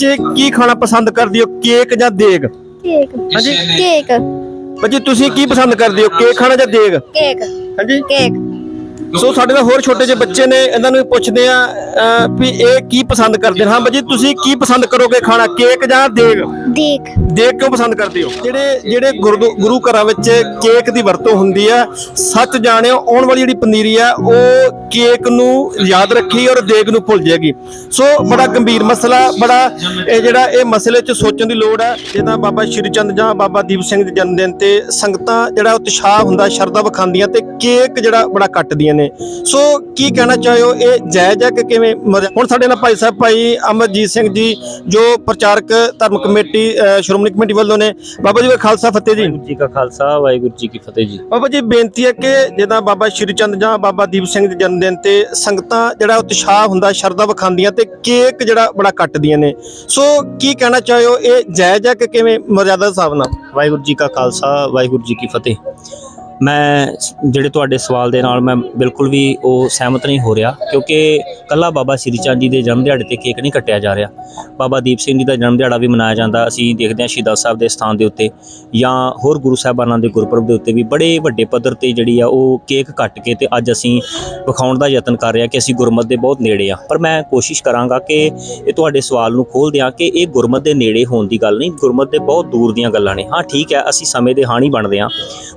ਬੱਚੇ ਕੀ ਖਾਣਾ ਪਸੰਦ ਕਰਦੇ ਹੋ? ਕੇਕ ਜਾਂ ਦੇਗ? ਕੇਕ। ਹਾਂਜੀ। ਕੇਕ। ਬੱਚੇ ਤੁਸੀਂ ਕੀ ਪਸੰਦ ਕਰਦੇ ਹੋ? ਕੇਕ ਖਾਣਾ ਜਾਂ ਦੇਗ? ਕੇਕ। ਹਾਂਜੀ। ਕੇਕ। ਸੋ ਸਾਡੇ ਨਾਲ ਹੋਰ ਛੋਟੇ ਜਿਹੇ ਬੱਚੇ ਨੇ ਇਹਨਾਂ ਨੂੰ ਵੀ ਪੁੱਛਦੇ ਆ ਅਹ, ਵੀ ਇਹ ਕੀ ਪਸੰਦ ਕਰਦੇ ਨੇ? ਹਾਂ ਬੱਚੇ ਤੁਸੀਂ ਕੀ ਪਸੰਦ ਕਰੋਗੇ ਖਾਣਾ? ਕੇਕ ਜਾਂ ਦੇਗ? ਦੇਖ ਦੇਖ ਕਿਉਂ ਪਸੰਦ ਕਰਦੇ ਹੋ? ਜਿਹੜੇ ਜਿਹੜੇ ਗੁਰਦੁ- ਗੁਰੂ ਘਰਾਂ ਵਿੱਚ ਕੇਕ ਦੀ ਵਰਤੋਂ ਹੁੰਦੀ ਆ ਸੱਚ ਜਾਣਿਓ ਆਉਣ ਵਾਲੀ ਜਿਹੜੀ ਪਨੀਰੀ ਆ ਉਹ ਕੇਕ ਨੂੰ ਯਾਦ ਰੱਖੀ ਔਰ ਦੇਗ ਨੂੰ ਭੁੱਲ ਜਾਏਗੀ। ਸੋ ਬੜਾ ਗੰਭੀਰ ਮਸਲਾ ਬੜਾ ਇਹ ਜਿਹੜਾ ਇਹ ਮਸਲੇ 'ਚ ਸੋਚਣ ਦੀ ਲੋੜ ਹੈ ਜਿੱਦਾਂ ਬਾਬਾ ਸ਼੍ਰੀ ਚੰਦ ਜਾਂ ਬਾਬਾ ਦੀਪ ਸਿੰਘ ਦੇ ਜਨਮ ਦਿਨ ਤੇ ਸੰਗਤਾਂ ਜਿਹੜਾ ਉਤਸ਼ਾਹ ਹੁੰਦਾ ਸ਼ਰਧਾ ਵਿਖਾਉਂਦੀਆਂ ਤੇ ਕੇਕ ਜਿਹੜਾ ਬੜਾ ਕੱਟਦੀਆਂ ਨੇ। ਸੋ ਕੀ ਕਹਿਣਾ ਚਾਹਿਓ ਇਹ ਜਾਇਜ਼ ਹੈ ਕਿ ਕਿਵੇਂ ਹੁਣ ਸਾਡੇ ਨਾਲ ਭਾਈ ਸਾਹਿਬ ਭਾਈ ਅਮਰਜੀਤ ਸਿੰਘ ਜੀ ਜੋ ਪ੍ਰਚਾਰਕ ਧਰਮ ਕਮੇਟੀ ਸ਼੍ਰੋਮਣੀ ਕਮੇਟੀ ਵੱਲੋਂ ਨੇ। ਬਾਬਾ ਜੀ ਦਾ ਖਾਲਸਾ ਫਤਿਹ ਜੀ। ਜੀ ਕਾ ਖਾਲਸਾ ਵਾਹਿਗੁਰੂ ਜੀ ਕੀ ਫਤਿਹ ਜੀ। ਬਾਬਾ ਜੀ ਬੇਨਤੀ ਹੈ ਕਿ ਜਿੱਦਾਂ ਬਾਬਾ ਸ਼੍ਰੀ ਚੰਦ ਜਾਂ ਬਾਬਾ ਦੀਪ ਸਿੰਘ ਦੇ ਜਨਮ ਦਿਨ ਤੇ ਸੰਗਤਾਂ ਜਿਹੜਾ ਉਤਸ਼ਾਹ ਹੁੰਦਾ, ਸ਼ਰਧਾ ਵਿਖਾਉਂਦੀਆਂ ਤੇ ਕੇਕ ਜਿਹੜਾ ਬੜਾ ਕੱਟਦੀਆਂ ਨੇ। ਸੋ ਕੀ ਕਹਿਣਾ ਚਾਹਿਓ ਇਹ ਜਾਇਜ਼ ਹੈ ਕਿ ਕਿਵੇਂ ਮਰਿਆਦਾ ਦੇ ਹਿਸਾਬ ਨਾਲ? ਵਾਹਿਗੁਰੂ ਜੀ ਕਾ ਖਾਲਸਾ, ਵਾਹਿਗੁਰੂ ਜੀ ਕੀ ਫਤਿਹ। ਮੈਂ ਜਿਹੜੇ ਤੁਹਾਡੇ ਸਵਾਲ ਦੇ ਨਾਲ ਮੈਂ ਬਿਲਕੁਲ ਵੀ ਉਹ ਸਹਿਮਤ ਨਹੀਂ ਹੋ ਰਿਹਾ, ਕਿਉਂਕਿ ਕੱਲਾ ਬਾਬਾ ਸ੍ਰੀ ਚੰਦ ਜੀ ਦੇ ਜਨਮ ਦਿਹਾੜੇ ਤੇ ਕੇਕ ਨਹੀਂ ਕੱਟਿਆ ਜਾ ਰਿਹਾ। ਬਾਬਾ ਦੀਪ ਸਿੰਘ ਜੀ ਦਾ ਜਨਮ ਦਿਹਾੜਾ ਵੀ ਮਨਾਇਆ ਜਾਂਦਾ, ਅਸੀਂ ਦੇਖਦੇ ਹਾਂ ਸ਼ਹੀਦਾਂ ਸਾਹਿਬ ਦੇ ਸਥਾਨ ਦੇ ਉੱਤੇ ਜਾਂ ਹੋਰ ਗੁਰੂ ਸਾਹਿਬਾਨਾਂ ਦੇ ਗੁਰਪੁਰਬ ਦੇ ਉੱਤੇ ਵੀ ਬੜੇ ਵੱਡੇ ਪੱਧਰ ਤੇ ਜਿਹੜੀ ਆ ਉਹ ਕੇਕ ਕੱਟ ਕੇ ਤੇ ਅੱਜ ਅਸੀਂ ਵਿਖਾਉਣ ਦਾ ਯਤਨ ਕਰ ਰਹੇ ਹਾਂ ਕਿ ਅਸੀਂ ਗੁਰਮਤ ਦੇ ਬਹੁਤ ਨੇੜੇ ਆ ਪਰ ਮੈਂ ਕੋਸ਼ਿਸ਼ ਕਰਾਂਗਾ ਕਿ ਇਹ ਤੁਹਾਡੇ ਸਵਾਲ ਨੂੰ ਖੋਲ ਦਿਆਂ ਕਿ ਇਹ ਗੁਰਮਤ ਦੇ ਨੇੜੇ ਹੋਣ ਦੀ ਗੱਲ ਨਹੀਂ, ਗੁਰਮਤ ਦੇ ਬਹੁਤ ਦੂਰ ਦੀਆਂ ਗੱਲਾਂ ਨੇ। ਹਾਂ, ਠੀਕ ਹੈ, ਅਸੀਂ ਸਮੇਂ ਦੇ ਹਾਣੀ ਬਣਦੇ ਹਾਂ।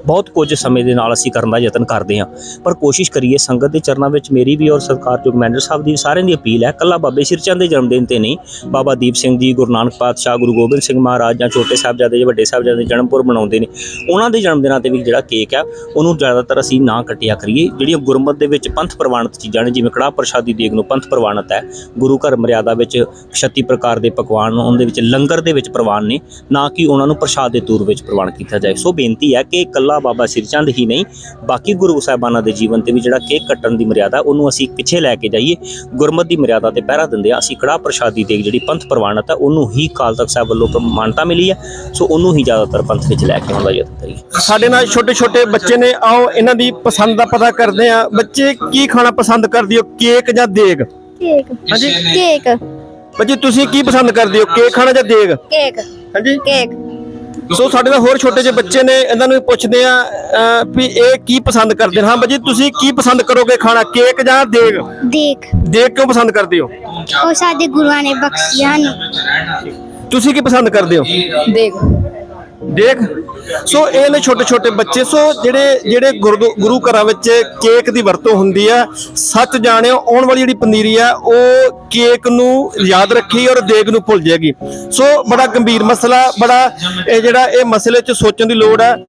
ਬਹੁਤ ਕੁਝ ਸਮੇਂ ਦੇ ਨਾਲ ਅਸੀਂ ਕਰਨ ਦਾ ਯਤਨ ਕਰਦੇ ਹਾਂ। ਪਰ ਕੋਸ਼ਿਸ਼ ਕਰੀਏ, ਸੰਗਤ ਦੇ ਚਰਨਾਂ ਵਿੱਚ ਮੇਰੀ ਵੀ ਔਰ ਸਰਕਾਰ ਜੋ ਮੈਨੇਜਰ ਸਾਹਿਬ ਦੀ ਸਾਰਿਆਂ ਦੀ ਅਪੀਲ ਹੈ, ਕੱਲਾ ਬਾਬੇ ਸਿਰ ਚੰਦ ਦੇ ਜਨਮ ਦਿਨ ਤੇ ਨਹੀਂ, ਬਾਬਾ ਦੀਪ ਸਿੰਘ ਜੀ, ਗੁਰੂ ਨਾਨਕ ਪਾਤਸ਼ਾਹ, ਗੁਰੂ ਗੋਬਿੰਦ ਸਿੰਘ ਮਹਾਰਾਜ ਜਾਂ ਛੋਟੇ ਸਾਹਿਬਜ਼ਾਦੇ ਜਾਂ ਵੱਡੇ ਸਾਹਿਬਜ਼ਾਦੇ ਜਨਮਪੁਰ ਮਨਾਉਂਦੇ ਨੇ, ਉਹਨਾਂ ਦੇ ਜਨਮ ਦਿਨਾਂ ਤੇ ਵੀ ਜਿਹੜਾ ਕੇਕ ਆ ਉਹਨੂੰ ਜ਼ਿਆਦਾਤਰ ਅਸੀਂ ਨਾ ਕੱਟਿਆ ਕਰੀਏ। ਜਿਹੜੀਆਂ ਗੁਰਮਤ ਦੇ ਵਿੱਚ ਪੰਥ ਪ੍ਰਵਾਨਿਤ ਚੀਜ਼ਾਂ ਨੇ, ਜਿਵੇਂ ਕੜਾਹ ਪ੍ਰਸ਼ਾਦੀ ਦੇਗ ਨੂੰ ਪੰਥ ਪ੍ਰਵਾਨਿਤ ਹੈ, ਗੁਰੂ ਘਰ ਮਰਿਆਦਾ ਵਿੱਚ 36 ਪ੍ਰਕਾਰ ਦੇ ਪਕਵਾਨ ਉਹਨਾਂ ਦੇ ਵਿੱਚ ਲੰਗਰ ਦੇ ਵਿੱਚ ਪ੍ਰਵਾਨ ਨੇ, ਨਾ ਕਿ ਉਹਨਾਂ ਨੂੰ ਪ੍ਰਸ਼ਾਦ ਦੇ ਤੌਰ ਵਿੱਚ ਪ੍ਰਵਾਨ ਕੀਤਾ ਜਾਏ। ਸੋ ਬੇਨਤੀ ਹੈ ਕਿ ਇਕੱਲਾ ਬਾਬਾ ਸਿਰਚੰਦ ਹੀ ਨਹੀਂ ਬਾਕੀ ਗੁਰੂ ਸਾਹਿਬਾਨਾਂ ਦੇ ਜੀਵਨ ਤੇ ਵੀ ਜਿਹੜਾ ਕੇਕ ਕੱਟਣ ਦੀ ਮਰਿਆਦਾ ਉਹਨੂੰ ਅਸੀਂ ਪਿੱਛੇ ਲੈ ਕੇ ਜਾਈਏ ਗੁਰਮਤ ਦੀ ਮਰਿਆਦਾ ਤੇ ਪਹਿਰਾ ਦਿੰਦੇ ਆ ਅਸੀਂ ਕੜਾਹ ਪ੍ਰਸ਼ਾਦੀ ਦੇਗ ਜਿਹੜੀ ਪੰਥ ਪ੍ਰਵਾਨਿਤ ਹੈ ਉਹਨੂੰ ਹੀ ਕਾਲ ਤਖਤ ਸਾਹਿਬ ਵੱਲੋਂ ਪ੍ਰਮਾਣਤਾ ਮਿਲੀ ਹੈ ਸੋ ਉਹਨੂੰ ਹੀ ਜ਼ਿਆਦਾਤਰ ਪੰਥ ਵਿੱਚ ਲੈ ਕੇ ਆਉਣ ਦਾ ਯਤਨ ਕਰੀਏ। ਸਾਡੇ ਨਾਲ ਛੋਟੇ ਛੋਟੇ ਬੱਚੇ ਨੇ ਆਓ ਇਹਨਾਂ ਦੀ ਪਸੰਦ ਦਾ ਪਤਾ ਕਰਦੇ ਆ ਬੱਚੇ ਕੀ ਖਾਣਾ ਪਸੰਦ ਕਰਦੇ ਹੋ ਕੇਕ ਜਾਂ ਦੇਗ? ਕੇਕ। ਹਾਂਜੀ। ਕੇਕ। ਬੱਚੇ ਤੁਸੀਂ ਕੀ ਪਸੰਦ ਕਰਦੇ ਹੋ ਕੇਕ ਖਾਣਾ ਜਾਂ ਦੇਗ? ਕੇਕ। ਹਾਂਜੀ। ਕੇਕ। ਸੋ ਸਾਡੇ ਨਾਲ ਹੋਰ ਛੋਟੇ ਜਿਹੇ ਬੱਚੇ ਨੇ ਇਹਨਾਂ ਨੂੰ ਵੀ ਪੁੱਛਦੇ ਆ ਵੀ ਇਹ ਕੀ ਪਸੰਦ ਕਰਦੇ ਨੇ। ਹਾਂ ਬੱਚੇ ਤੁਸੀਂ ਕੀ ਪਸੰਦ ਕਰੋਗੇ ਖਾਣਾ ਕੇਕ ਜਾਂ ਦੇਗ? ਦੇਖ ਦੇਗ ਕਿਉਂ ਪਸੰਦ ਕਰਦੇ ਹੋ? ਉਹ ਸਾਡੇ ਗੁਰੂਆਂ ਨੇ ਬਖਸ਼ਿਆ ਨੂੰ। ਤੁਸੀਂ ਕੀ ਪਸੰਦ ਕਰਦੇ ਹੋ? ਦੇਖ ਦੇਖ। ਸੋ ਇਹ ਨੇ ਛੋਟੇ ਛੋਟੇ ਬੱਚੇ, ਸੋ ਜਿਹੜੇ ਜਿਹੜੇ ਗੁਰਦੁ- ਗੁਰੂ ਘਰਾਂ ਵਿੱਚ ਕੇਕ ਦੀ ਵਰਤੋਂ ਹੁੰਦੀ ਆ, ਸੱਚ ਜਾਣਿਓ, ਆਉਣ ਵਾਲੀ ਜਿਹੜੀ ਪਨੀਰੀ ਆ, ਉਹ ਕੇਕ ਨੂੰ ਯਾਦ ਰੱਖੀ ਔਰ ਦੇਗ ਨੂੰ ਭੁੱਲ ਜਾਏਗੀ। ਸੋ ਬੜਾ ਗੰਭੀਰ ਮਸਲਾ, ਬੜਾ ਇਹ ਜਿਹੜਾ ਇਹ ਮਸਲੇ 'ਚ ਸੋਚਣ ਦੀ ਲੋੜ ਹੈ